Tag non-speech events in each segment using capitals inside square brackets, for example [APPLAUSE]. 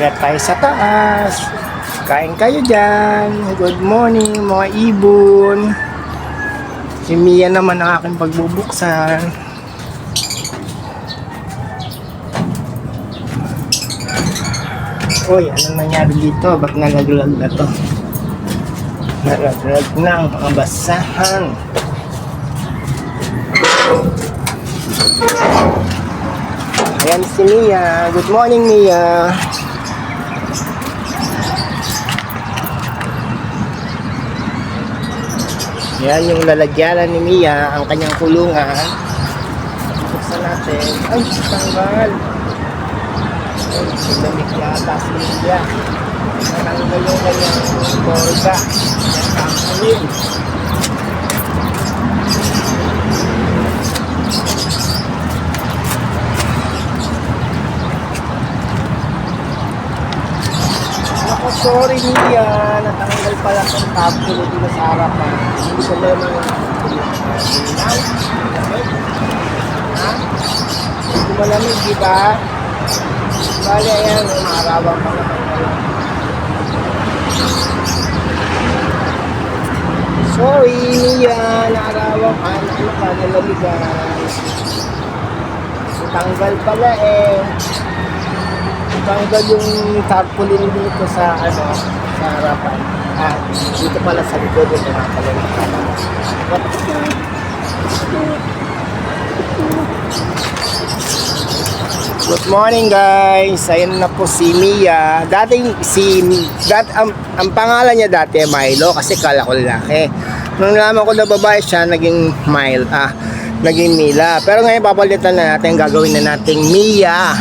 Akyat tayo sa taas. Kain kayo dyan. Good morning mga ibon. Si Mia naman ang aking pagbubuksan. Uy, ano nangyari dito? Ba't nalaglag na to? Nalaglag na ang mga basahan. Ayan si Mia. Good morning, Mia. Yan yung lalagyanan ni Mia, ang kanyang kulungan. Buksan natin. Ay, tanggal. Ay, lamig yata si Mia. Natanggal yung kanyang borga. Natanggalin. Ako, sorry Mia. Natanggal pala ang tablo dito sa harapan. Hindi ko Ilaw? Lamig? Ha? Hindi malamig, di ba? Bali, ayan. Umarawan pa ngayon. Sorry, Mia. Naarawan ka. Ano ka? Nalamigan. Tanggal pala eh. Tanggal yung tarpaulin dito sa ano, sa harapan. Ah, dito pala sa likod yung harapan. Good morning guys. Ayun na po si Mia. Dating si dat ang, ang pangalan niya dati ay Milo kasi kala ko lalaki. Nung nalaman ko na babae siya, naging Mile ah, naging Mila. Pero ngayon papalitan na natin, gagawin na nating Mia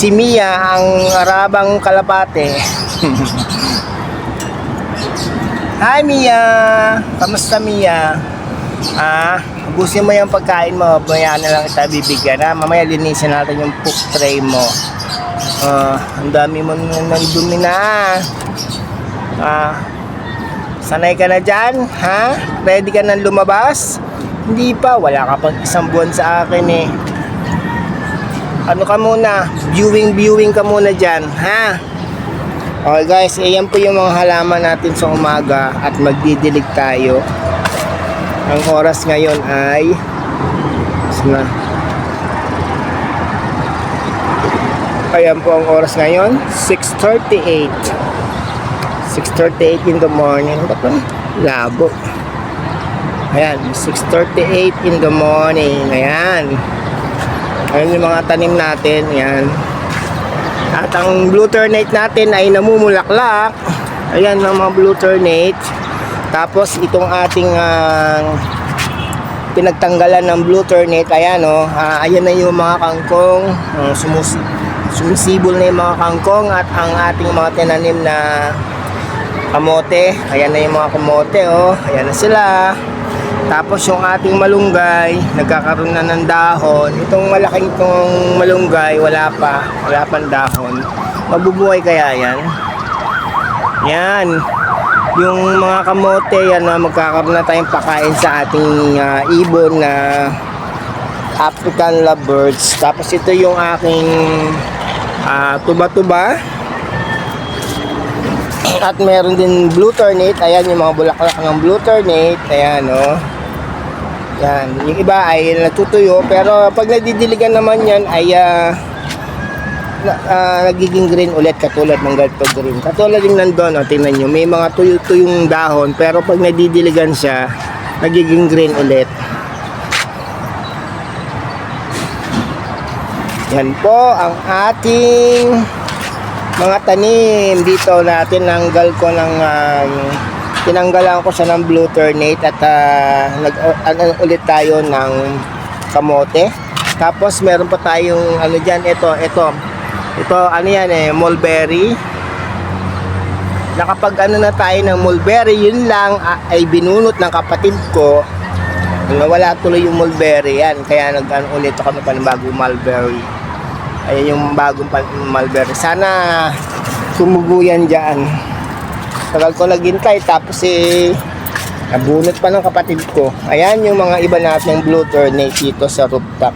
si Mia ang arabang kalapate. Hi Mia! Kamusta Mia? Ah, ubusin mo yung pagkain mo, mamaya na lang kita bibigyan ha. Mamaya linisin natin yung poop tray mo. Ah, ang dami mo nang dumi na. Ah, sanay ka na dyan, ha? Ready ka na lumabas? Hindi pa, wala ka pang isang buwan sa akin eh ano ka muna, viewing viewing ka muna dyan, ha? Okay guys, ayan po yung mga halaman natin sa umaga at magdidilig tayo. Ang oras ngayon ay na. Ayan po ang oras ngayon, 6.38. 6.38 in the morning. Ba't ba? Labo. Ayan, 6.38 in the morning. Ayan. Ayan yung mga tanim natin, yan. At ang blue ternate natin ay namumulaklak. Ayan ang mga blue ternate. Tapos itong ating ah, pinagtanggalan ng blue ternate, ayan oh, ah, ayan na yung mga kangkong, uh, sumus sumisibol na yung mga kangkong at ang ating mga tinanim na kamote. Ayan na yung mga kamote oh, ayan na sila. Tapos yung ating malunggay, nagkakaroon na ng dahon. Itong malaking itong malunggay, wala pa. Wala pang dahon. Mabubuhay kaya yan? Yan. Yung mga kamote, yan na magkakaroon na tayong pakain sa ating ah, ibon na African lovebirds. Tapos ito yung aking ah, tuba-tuba. At meron din blue ternate. Ayan yung mga bulaklak ng blue ternate. Ayan, oh. Yan. Yung iba ay natutuyo. Pero pag nadidiligan naman yan ay ah, na, ah, nagiging green ulit katulad ng ganito green. Katulad yung nandun, oh, tingnan nyo. May mga tuyo-tuyong dahon. Pero pag nadidiligan siya, nagiging green ulit. Yan po ang ating mga tanim dito natin nanggal ko ng um, tinanggalan ko siya ng blue ternate at ah, nag ano, ulit tayo ng kamote. Tapos meron pa tayong ano diyan ito ito ito ano yan eh mulberry. Nakapag ano na tayo ng mulberry yun lang ah, ay binunot ng kapatid ko. Nawala tuloy yung mulberry yan. Kaya nag ano, ulit ako ng panibagong mulberry. Ayan yung bagong mulberry. Sana tumubo yan dyan. Tagal ko naghintay tapos eh nabunot pa ng kapatid ko. Ayan yung mga iba nating blue ternate dito sa rooftop.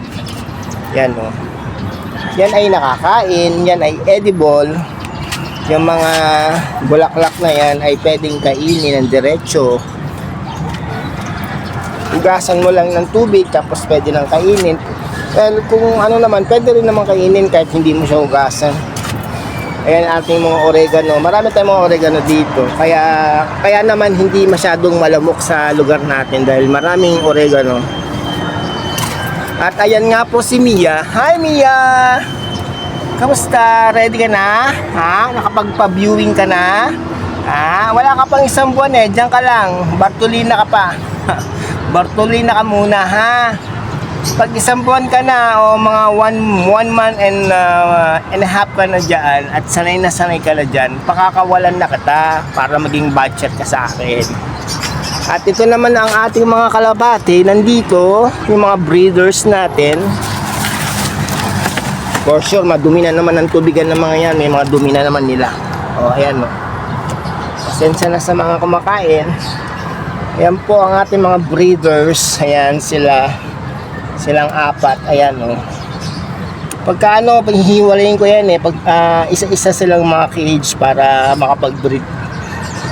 Yan oh. yan ay nakakain, yan ay edible. Yung mga bulaklak na yan ay pwedeng kainin ng diretsyo. Ugasan mo lang ng tubig tapos pwede nang kainin. Well, kung ano naman, pwede rin naman kainin kahit hindi mo siya ugasan. Ayan ating mga oregano. Marami tayong mga oregano dito. Kaya kaya naman hindi masyadong malamok sa lugar natin dahil maraming oregano. At ayan nga po si Mia. Hi Mia! Kamusta? Ready ka na? Ha? Nakapagpa-viewing ka na? Ha? Wala ka pang isang buwan eh. Diyan ka lang. Bartolina ka pa. [LAUGHS] Bartolina ka muna ha. Pag isang buwan ka na o mga one, one month and, uh, and a half ka na dyan at sanay na sanay ka na dyan, pakakawalan na kita para maging budget ka sa akin. At ito naman ang ating mga kalabate. Nandito, yung mga breeders natin. For sure, madumi na naman ang tubigan ng mga yan. May mga dumi na naman nila. O, ayan o. Pasensya na sa mga kumakain. Ayan po ang ating mga breeders. Ayan sila. Silang apat. Ayan o. Pagka ano, paghihiwalayin ko yan eh. Pag, ah, isa-isa silang mga cage para makapag-breed.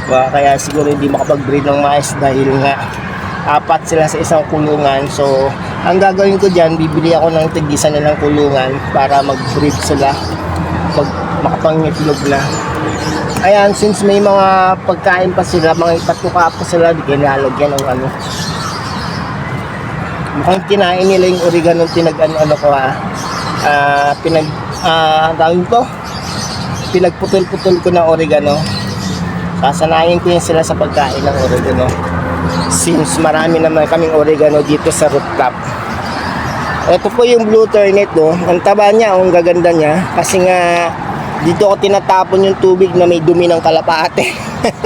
Diba? Kaya siguro hindi makapag-breed ng mais dahil nga apat sila sa isang kulungan. So, ang gagawin ko dyan, bibili ako ng tigisa nilang kulungan para mag-breed sila pag makapangitlog na. Ayan, since may mga pagkain pa sila, mga ipatuka pa sila, di kinalagyan ng ano. Mukhang kinain nila yung oregano tinag ano, ko ha. Ah, pinag, ah, ang tawag ko, pinagputol-putol ko na oregano. Sasanayin ko yun sila sa pagkain ng oregano. Since marami naman kaming oregano dito sa rooftop. Ito po yung blue turnip no. Ang taba niya, ang gaganda niya. Kasi nga, dito ako tinatapon yung tubig na may dumi ng kalapate.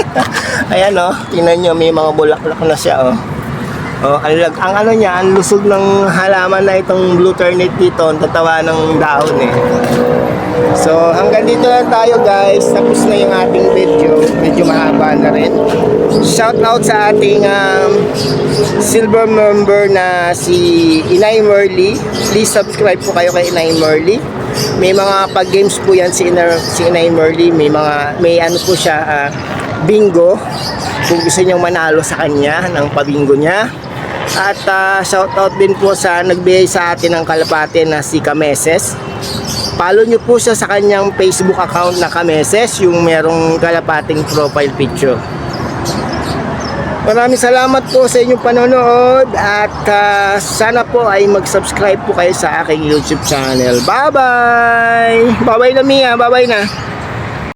[LAUGHS] Ayan oh, tingnan nyo, may mga bulaklak na siya oh. Oh, ang, ang ano niya, ang lusog ng halaman na itong blue turnip dito, ang tatawa ng dahon eh. So, hanggang dito lang tayo guys. Tapos na yung ating video. Medyo mahaba na rin. Shout out sa ating um, silver member na si Inay Merly. Please subscribe po kayo kay Inay Merly. May mga pag-games po yan si Inay, si Inay Merly. May mga, may ano po siya, ah, bingo. Kung gusto niyong manalo sa kanya, ng pabingo niya. At ah, shout out din po sa nagbigay sa atin ng kalapate na si Kameses. Follow nyo po siya sa kanyang Facebook account na Kameses, yung merong kalapating profile picture. Maraming salamat po sa inyong panonood at ah, sana po ay mag-subscribe po kayo sa aking YouTube channel. Bye-bye! Bye-bye na Mia, bye-bye na.